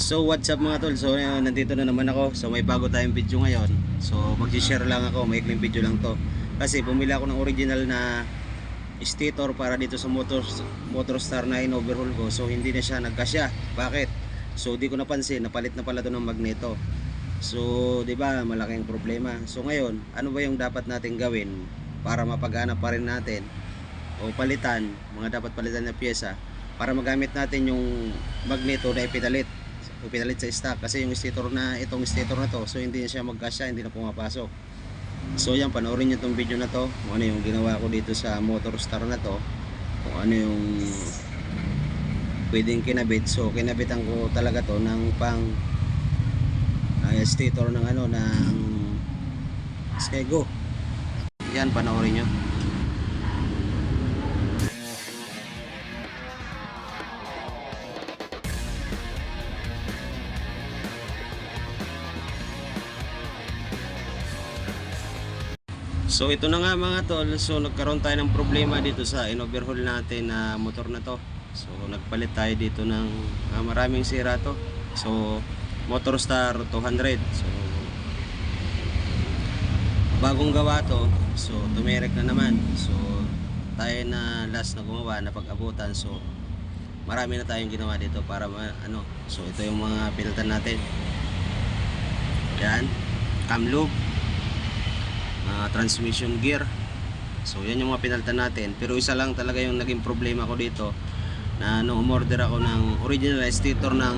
So what's up mga tol? So nandito na naman ako. So may bago tayong video ngayon. So mag-share lang ako, maikling video lang to. Kasi bumili ako ng original na stator para dito sa motor Motorstar 9 overhaul ko. So hindi na siya nagkasya. Bakit? So di ko napansin, napalit na pala to ng magneto. So, 'di ba, malaking problema. So ngayon, ano ba yung dapat nating gawin para mapagana pa rin natin o palitan, mga dapat palitan na pyesa para magamit natin yung magneto na ipinalit ipinalit sa stock. Kasi yung stator na itong stator na to so hindi na siya magkasya hindi na pumapasok. So yan panoorin nyo itong video na to kung ano yung ginawa ko dito sa motor star na to kung ano yung pwedeng kinabit. So kinabitan ko talaga to ng pang ay stator ng ano ng Skego yan panoorin nyo So ito na nga mga tol, so nagkaroon tayo ng problema dito sa in-overhaul natin na motor na to. So nagpalit tayo dito ng ah, maraming sira to. So Motorstar 200. So bagong gawa to. So tumerek na naman. So tayo na last na gumawa na pag-abutan. So marami na tayong ginawa dito para ma- ano. So ito yung mga pinalitan natin. Yan. Cam lube ah, transmission gear. So yan yung mga pinalitan natin. Pero isa lang talaga yung naging problema ko dito na nung umorder ako ng original stator ng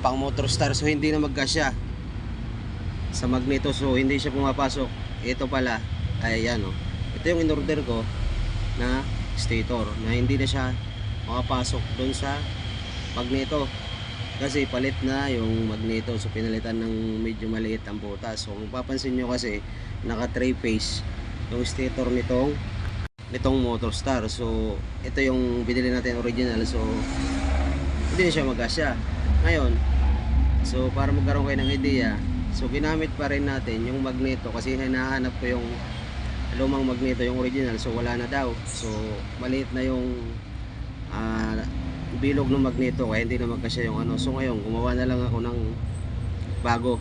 pang motor star. So hindi na magkasya sa magneto. So hindi siya pumapasok. Ito pala ay yan oh. ito yung in-order ko na stator na hindi na siya makapasok doon sa magneto kasi palit na yung magneto. So pinalitan ng medyo maliit ang butas. So kung papansin nyo kasi naka 3 phase yung stator nitong nitong motor star so ito yung binili natin original. So hindi siya magkasya ngayon so para magkaroon kayo ng idea so ginamit pa rin natin yung magneto kasi hinahanap ko yung lumang magneto yung original. So wala na daw. So maliit na yung ah, bilog ng magneto kaya hindi na magkasya yung ano. So ngayon gumawa na lang ako ng bago.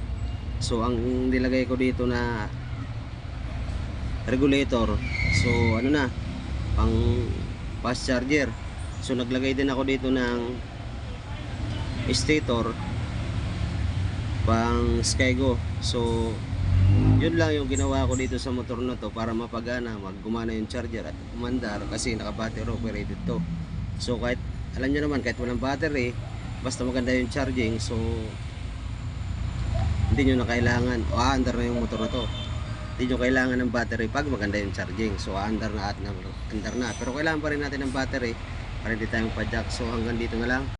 So ang nilagay ko dito na regulator. So ano na pang fast charger. So naglagay din ako dito ng stator pang Skygo. So yun lang yung ginawa ko dito sa motor na to para mapagana maggumana yung charger at umandar kasi naka battery operated to. So kahit alam nyo naman kahit walang battery basta maganda yung charging so hindi nyo na kailangan o aandar na yung motor na to. Hindi nyo kailangan ng battery pag maganda yung charging so aandar na at na, andar na. Pero kailangan pa rin natin ng battery para hindi tayong padjak so hanggang dito na lang